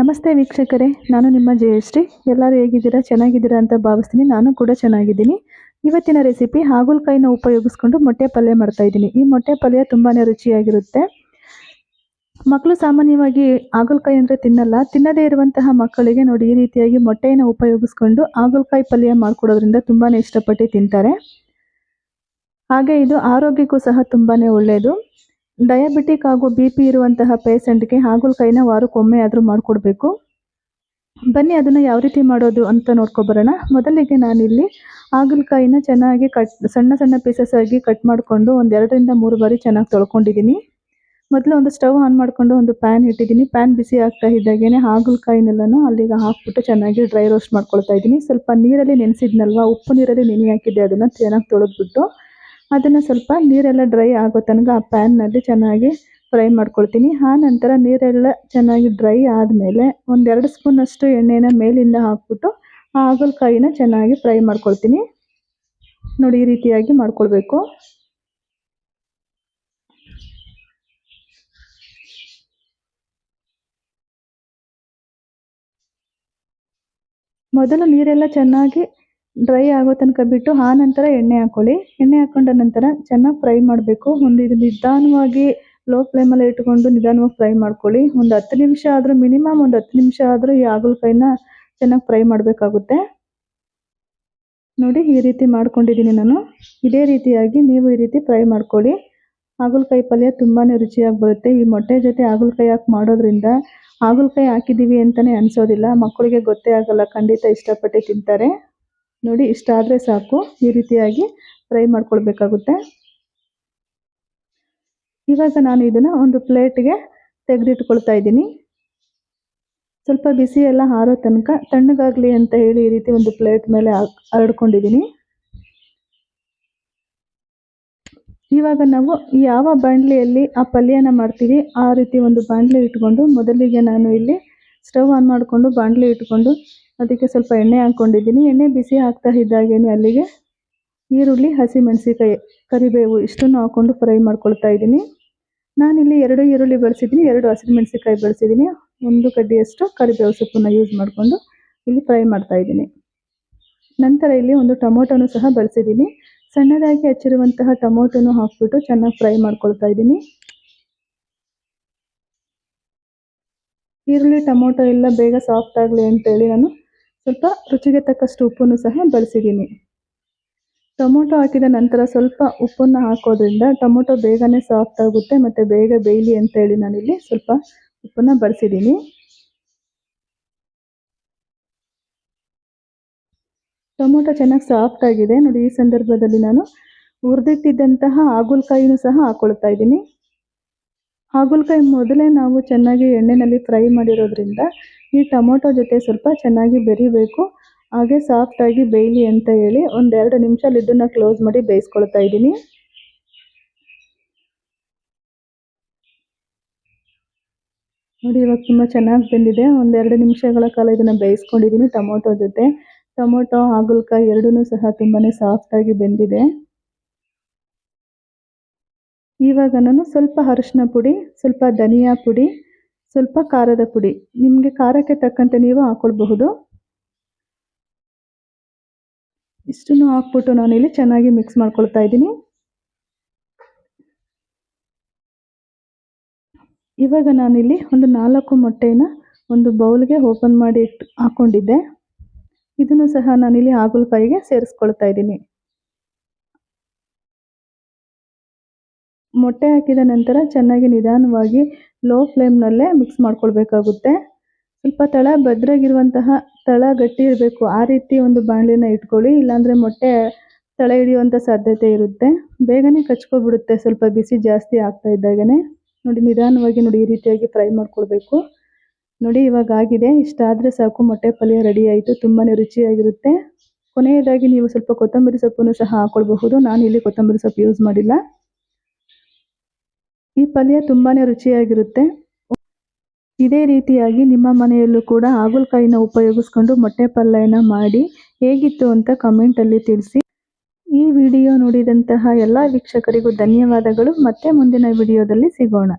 ನಮಸ್ತೆ ವೀಕ್ಷಕರೇ, ನಾನು ನಿಮ್ಮ ಜಯಶ್ರೀ. ಎಲ್ಲರೂ ಹೇಗಿದ್ದೀರಾ? ಚೆನ್ನಾಗಿದ್ದೀರಾ ಅಂತ ಭಾವಿಸ್ತೀನಿ. ನಾನು ಕೂಡ ಚೆನ್ನಾಗಿದ್ದೀನಿ. ಇವತ್ತಿನ ರೆಸಿಪಿ ಹಾಗಲಕಾಯಿನ ಉಪಯೋಗಿಸ್ಕೊಂಡು ಮೊಟ್ಟೆ ಪಲ್ಯ ಮಾಡ್ತಾ ಇದ್ದೀನಿ. ಈ ಮೊಟ್ಟೆ ಪಲ್ಯ ತುಂಬಾ ರುಚಿಯಾಗಿರುತ್ತೆ. ಮಕ್ಕಳು ಸಾಮಾನ್ಯವಾಗಿ ಹಾಗಲಕಾಯಿ ಅಂದರೆ ತಿನ್ನಲ್ಲ. ತಿನ್ನದೇ ಇರುವಂತಹ ಮಕ್ಕಳಿಗೆ ನೋಡಿ ಈ ರೀತಿಯಾಗಿ ಮೊಟ್ಟೆಯನ್ನು ಉಪಯೋಗಿಸ್ಕೊಂಡು ಹಾಗಲಕಾಯಿ ಪಲ್ಯ ಮಾಡಿಕೊಡೋದ್ರಿಂದ ತುಂಬಾ ಇಷ್ಟಪಟ್ಟು ತಿಂತಾರೆ. ಹಾಗೆ ಇದು ಆರೋಗ್ಯಕ್ಕೂ ಸಹ ತುಂಬಾ ಒಳ್ಳೆಯದು ಡಯಾಬಿಟಿಕ್ ಹಾಗೂ ಬಿ ಪಿ ಇರುವಂತಹ ಪೇಷಂಟ್ಗೆ ಹಾಗಲಕಾಯಿನ ವಾರಕ್ಕೊಮ್ಮೆ ಆದರೂ ಮಾಡಿಕೊಡ್ಬೇಕು. ಬನ್ನಿ ಅದನ್ನು ಯಾವ ರೀತಿ ಮಾಡೋದು ಅಂತ ನೋಡ್ಕೊಬರೋಣ ಮೊದಲಿಗೆ ನಾನಿಲ್ಲಿ ಹಾಗಲಕಾಯಿನ ಚೆನ್ನಾಗಿ ಕಟ್, ಸಣ್ಣ ಸಣ್ಣ ಪೀಸಸ್ ಆಗಿ ಕಟ್ ಮಾಡಿಕೊಂಡು ಒಂದು ಎರಡರಿಂದ ಮೂರು ಬಾರಿ ಚೆನ್ನಾಗಿ ತೊಳ್ಕೊಂಡಿದ್ದೀನಿ. ಮೊದಲು ಒಂದು ಸ್ಟವ್ ಆನ್ ಮಾಡಿಕೊಂಡು ಒಂದು ಪ್ಯಾನ್ ಇಟ್ಟಿದ್ದೀನಿ. ಪ್ಯಾನ್ ಬಿಸಿ ಆಗ್ತಾ ಇದ್ದಾಗೇನೆ ಹಾಗಲಕಾಯಿನೆಲ್ಲನೂ ಅಲ್ಲಿಗೆ ಹಾಕ್ಬಿಟ್ಟು ಚೆನ್ನಾಗಿ ಡ್ರೈ ರೋಸ್ಟ್ ಮಾಡ್ಕೊಳ್ತಾ ಇದ್ದೀನಿ. ಸ್ವಲ್ಪ ನೀರಲ್ಲಿ ನೆನೆಸಿದ್ನಲ್ವ? ಉಪ್ಪು ನೀರಲ್ಲಿ ನೆನೆ ಹಾಕಿದ್ದೆ ಅದನ್ನು ಚೆನ್ನಾಗಿ ತೊಳೆದ್ಬಿಟ್ಟು. ಅದನ್ನು ಸ್ವಲ್ಪ ನೀರೆಲ್ಲ ಡ್ರೈ ಆಗೋ ತನಕ ಆ ಪ್ಯಾನ್ನಲ್ಲಿ ಚೆನ್ನಾಗಿ ಫ್ರೈ ಮಾಡ್ಕೊಳ್ತೀನಿ. ಆ ನಂತರ ನೀರೆಲ್ಲ ಚೆನ್ನಾಗಿ ಡ್ರೈ ಆದಮೇಲೆ ಒಂದೆರಡು ಸ್ಪೂನಷ್ಟು ಎಣ್ಣೆನ ಮೇಲಿಂದ ಹಾಕ್ಬಿಟ್ಟು ಆ ಹಾಗಲಕಾಯಿನ ಚೆನ್ನಾಗಿ ಫ್ರೈ ಮಾಡ್ಕೊಳ್ತೀನಿ. ನೋಡಿ, ಈ ರೀತಿಯಾಗಿ ಮಾಡ್ಕೊಳ್ಬೇಕು. ಮೊದಲು ನೀರೆಲ್ಲ ಚೆನ್ನಾಗಿ ಡ್ರೈ ಆಗೋ ತನಕ ಬಿಟ್ಟು ಆ ನಂತರ ಎಣ್ಣೆ ಹಾಕೊಳ್ಳಿ. ಎಣ್ಣೆ ಹಾಕೊಂಡ ನಂತರ ಚೆನ್ನಾಗಿ ಫ್ರೈ ಮಾಡಬೇಕು. ಒಂದು ಇದು ನಿಧಾನವಾಗಿ ಲೋ ಫ್ಲೇಮಲ್ಲಿ ಇಟ್ಕೊಂಡು ನಿಧಾನವಾಗಿ ಫ್ರೈ ಮಾಡ್ಕೊಳ್ಳಿ. ಒಂದು ಹತ್ತು ನಿಮಿಷ ಆದರೂ ಮಿನಿಮಮ್ ಒಂದು ಹತ್ತು ನಿಮಿಷ ಆದರೂ ಈ ಹಾಗಲಕಾಯಿನ ಚೆನ್ನಾಗಿ ಫ್ರೈ ಮಾಡಬೇಕಾಗುತ್ತೆ. ನೋಡಿ ಈ ರೀತಿ ಮಾಡ್ಕೊಂಡಿದ್ದೀನಿ ನಾನು. ಇದೇ ರೀತಿಯಾಗಿ ನೀವು ಈ ರೀತಿ ಫ್ರೈ ಮಾಡ್ಕೊಳ್ಳಿ. ಹಾಗಲಕಾಯಿ ಪಲ್ಯ ತುಂಬಾ ರುಚಿಯಾಗಿ ಬರುತ್ತೆ. ಈ ಮೊಟ್ಟೆ ಜೊತೆ ಹಾಗಲಕಾಯಿ ಹಾಕಿ ಮಾಡೋದ್ರಿಂದ ಹಾಗಲಕಾಯಿ ಹಾಕಿದ್ದೀವಿ ಅಂತಲೇ ಅನಿಸೋದಿಲ್ಲ. ಮಕ್ಕಳಿಗೆ ಗೊತ್ತೇ ಆಗಲ್ಲ. ಖಂಡಿತ ಇಷ್ಟಪಟ್ಟು ತಿಂತಾರೆ. ನೋಡಿ ಇಷ್ಟಾದರೆ ಸಾಕು. ಈ ರೀತಿಯಾಗಿ ಫ್ರೈ ಮಾಡ್ಕೊಳ್ಬೇಕಾಗುತ್ತೆ. ಇವಾಗ ನಾನು ಇದನ್ನು ಒಂದು ಪ್ಲೇಟ್ಗೆ ತೆಗೆದಿಟ್ಕೊಳ್ತಾ ಇದ್ದೀನಿ. ಸ್ವಲ್ಪ ಬಿಸಿ ಎಲ್ಲ ಹಾರೋ ತನಕ ತಣ್ಣಗಾಗಲಿ ಅಂತ ಹೇಳಿ ಈ ರೀತಿ ಒಂದು ಪ್ಲೇಟ್ ಮೇಲೆ ಹರಡ್ಕೊಂಡಿದ್ದೀನಿ. ಇವಾಗ ನಾವು ಯಾವ ಬಾಣಲಿಯಲ್ಲಿ ಆ ಪಲ್ಯನ ಮಾಡ್ತೀವಿ, ಆ ರೀತಿ ಒಂದು ಬಾಂಡ್ಲಿ ಇಟ್ಕೊಂಡು ಮೊದಲಿಗೆ ನಾನು ಇಲ್ಲಿ ಸ್ಟವ್ ಆನ್ ಮಾಡಿಕೊಂಡು ಬಾಂಡ್ಲಿ ಇಟ್ಕೊಂಡು ಅದಕ್ಕೆ ಸ್ವಲ್ಪ ಎಣ್ಣೆ ಹಾಕ್ಕೊಂಡಿದ್ದೀನಿ. ಎಣ್ಣೆ ಬಿಸಿ ಹಾಕ್ತಾ ಇದ್ದಾಗೇನೆ ಅಲ್ಲಿಗೆ ಈರುಳ್ಳಿ ಹಸಿಮೆಣಸಿಕಾಯಿ ಕರಿಬೇವು ಇಷ್ಟನ್ನು ಹಾಕ್ಕೊಂಡು ಫ್ರೈ ಮಾಡ್ಕೊಳ್ತಾ ಇದ್ದೀನಿ. ನಾನಿಲ್ಲಿ ಎರಡು ಈರುಳ್ಳಿ ಬಳಸಿದ್ದೀನಿ, ಎರಡು ಹಸಿಮೆಣಸಿಕಾಯಿ ಬಳಸಿದ್ದೀನಿ. ಒಂದು ಕಡ್ಡಿಯಷ್ಟು ಕರಿಬೇವು ಸೊಪ್ಪನ್ನು ಯೂಸ್ ಮಾಡಿಕೊಂಡು ಇಲ್ಲಿ ಫ್ರೈ ಮಾಡ್ತಾ ಇದ್ದೀನಿ. ನಂತರ ಇಲ್ಲಿ ಒಂದು ಟೊಮೊಟೊನು ಸಹ ಬಳಸಿದ್ದೀನಿ. ಸಣ್ಣದಾಗಿ ಹಚ್ಚಿರುವಂತಹ ಟೊಮೊಟೊನು ಹಾಕ್ಬಿಟ್ಟು ಚೆನ್ನಾಗಿ ಫ್ರೈ ಮಾಡ್ಕೊಳ್ತಾ ಇದ್ದೀನಿ. ಈರುಳ್ಳಿ, ಟೊಮೊಟೊ ಎಲ್ಲ ಬೇಗ ಸಾಫ್ಟ್ ಆಗಲಿ ಅಂತೇಳಿ ನಾನು ಸ್ವಲ್ಪ ರುಚಿಗೆ ತಕ್ಕಷ್ಟು ಉಪ್ಪನ್ನು ಸಹ ಬಳಸಿದ್ದೀನಿ. ಟೊಮೊಟೊ ಹಾಕಿದ ನಂತರ ಸ್ವಲ್ಪ ಉಪ್ಪನ್ನು ಹಾಕೋದ್ರಿಂದ ಟೊಮೊಟೊ ಬೇಗನೆ ಸಾಫ್ಟ್ ಆಗುತ್ತೆ ಮತ್ತು ಬೇಗ ಬೇಯಲಿ ಅಂತ ಅಂತೇಳಿ ನಾನಿಲ್ಲಿ ಸ್ವಲ್ಪ ಉಪ್ಪನ್ನು ಬಳಸಿದ್ದೀನಿ. ಟೊಮೊಟೊ ಚೆನ್ನಾಗಿ ಸಾಫ್ಟ್ ಆಗಿದೆ. ನೋಡಿ ಈ ಸಂದರ್ಭದಲ್ಲಿ ನಾನು ಹುರಿದಿಟ್ಟಿದ್ದಂತಹ ಹಾಗಲಕಾಯಿನೂ ಸಹ ಹಾಕೊಳ್ತಾ ಇದ್ದೀನಿ. ಹಾಗಲಕಾಯಿ ಮೊದಲೇ ನಾವು ಚೆನ್ನಾಗಿ ಎಣ್ಣೆಯಲ್ಲಿ ಫ್ರೈ ಮಾಡಿರೋದ್ರಿಂದ ಈ ಟೊಮೊಟೊ ಜೊತೆ ಸ್ವಲ್ಪ ಚೆನ್ನಾಗಿ ಬೆರಿಬೇಕು. ಹಾಗೆ ಸಾಫ್ಟಾಗಿ ಬೇಯಲಿ ಅಂತ ಹೇಳಿ ಒಂದೆರಡು ನಿಮಿಷ ಲಿಡ್ಡನ್ನ ಕ್ಲೋಸ್ ಮಾಡಿ ಬೇಯಿಸ್ಕೊಳ್ತಾ ಇದ್ದೀನಿ. ನೋಡಿ, ಇವಾಗ ತುಂಬ ಚೆನ್ನಾಗಿ ಬೆಂದಿದೆ. ಒಂದೆರಡು ನಿಮಿಷಗಳ ಕಾಲ ಇದನ್ನು ಬೇಯಿಸ್ಕೊಂಡಿದ್ದೀನಿ ಟೊಮೊಟೊ ಜೊತೆ. ಟೊಮೊಟೊ, ಹಾಗಲಕಾಯಿ ಎರಡೂ ಸಹ ತುಂಬಾ ಸಾಫ್ಟಾಗಿ ಬೆಂದಿದೆ. ಇವಾಗ ನಾನು ಸ್ವಲ್ಪ ಅರಿಶಿನ ಪುಡಿ, ಸ್ವಲ್ಪ ಧನಿಯಾ ಪುಡಿ, ಸ್ವಲ್ಪ ಖಾರದ ಪುಡಿ. ನಿಮಗೆ ಖಾರಕ್ಕೆ ತಕ್ಕಂತೆ ನೀವು ಹಾಕ್ಕೊಳ್ಬಹುದು ಇಷ್ಟನ್ನು ಹಾಕ್ಬಿಟ್ಟು ನಾನಿಲ್ಲಿ ಚೆನ್ನಾಗಿ ಮಿಕ್ಸ್ ಮಾಡ್ಕೊಳ್ತಾ ಇದ್ದೀನಿ. ಇವಾಗ ನಾನಿಲ್ಲಿ ಒಂದು ನಾಲ್ಕು ಮೊಟ್ಟೆನ ಒಂದು ಬೌಲ್ಗೆ ಓಪನ್ ಮಾಡಿ ಇಟ್ಟು ಹಾಕ್ಕೊಂಡಿದ್ದೆ ಇದನ್ನು ಸಹ ನಾನಿಲ್ಲಿ ಹಾಗಲಕಾಯಿಗೆ ಸೇರಿಸ್ಕೊಳ್ತಾ ಇದ್ದೀನಿ. ಮೊಟ್ಟೆ ಹಾಕಿದ ನಂತರ ಚೆನ್ನಾಗಿ ನಿಧಾನವಾಗಿ ಲೋ ಫ್ಲೇಮ್ನಲ್ಲೇ ಮಿಕ್ಸ್ ಮಾಡ್ಕೊಳ್ಬೇಕಾಗುತ್ತೆ. ಸ್ವಲ್ಪ ತಳ ಭದ್ರಾಗಿರುವಂತಹ ತಳ ಗಟ್ಟಿ ಇರಬೇಕು. ಆ ರೀತಿ ಒಂದು ಬಾಣಲಿನ ಇಟ್ಕೊಳ್ಳಿ. ಇಲ್ಲಾಂದರೆ ಮೊಟ್ಟೆ ತಳ ಹಿಡಿಯುವಂಥ ಸಾಧ್ಯತೆ ಇರುತ್ತೆ. ಬೇಗನೆ ಕಚ್ಕೊಬಿಡುತ್ತೆ. ಸ್ವಲ್ಪ ಬಿಸಿ ಜಾಸ್ತಿ ಆಗ್ತಾ ಇದ್ದಾಗನೇ. ನೋಡಿ, ನಿಧಾನವಾಗಿ ನೋಡಿ, ಈ ರೀತಿಯಾಗಿ ಫ್ರೈ ಮಾಡ್ಕೊಳ್ಬೇಕು. ನೋಡಿ, ಇವಾಗ ಆಗಿದೆ. ಇಷ್ಟಾದರೆ ಸಾಕು, ಮೊಟ್ಟೆ ಪಲ್ಯ ರೆಡಿ ಆಯಿತು. ತುಂಬಾ ರುಚಿಯಾಗಿರುತ್ತೆ. ಕೊನೆಯದಾಗಿ ನೀವು ಸ್ವಲ್ಪ ಕೊತ್ತಂಬರಿ ಸೊಪ್ಪನ್ನು ಸಹ ಹಾಕ್ಕೊಳ್ಬಹುದು ನಾನು ಇಲ್ಲಿ ಕೊತ್ತಂಬರಿ ಸೊಪ್ಪು ಯೂಸ್ ಮಾಡಿಲ್ಲ. ಪಲ್ಯ ತುಂಬಾ ರುಚಿಯಾಗಿರುತ್ತೆ. ಇದೇ ರೀತಿಯಾಗಿ ನಿಮ್ಮ ಮನೆಯಲ್ಲೂ ಕೂಡ ಹಾಗಲಕಾಯಿನ ಉಪಯೋಗಿಸ್ಕೊಂಡು ಮೊಟ್ಟೆ ಪಲ್ಯನ ಮಾಡಿ ಹೇಗಿತ್ತು ಅಂತ ಕಮೆಂಟಲ್ಲಿ ತಿಳಿಸಿ. ಈ ವಿಡಿಯೋ ನೋಡಿದಂತಹ ಎಲ್ಲ ವೀಕ್ಷಕರಿಗೂ ಧನ್ಯವಾದಗಳು. ಮತ್ತೆ ಮುಂದಿನ ವಿಡಿಯೋದಲ್ಲಿ ಸಿಗೋಣ.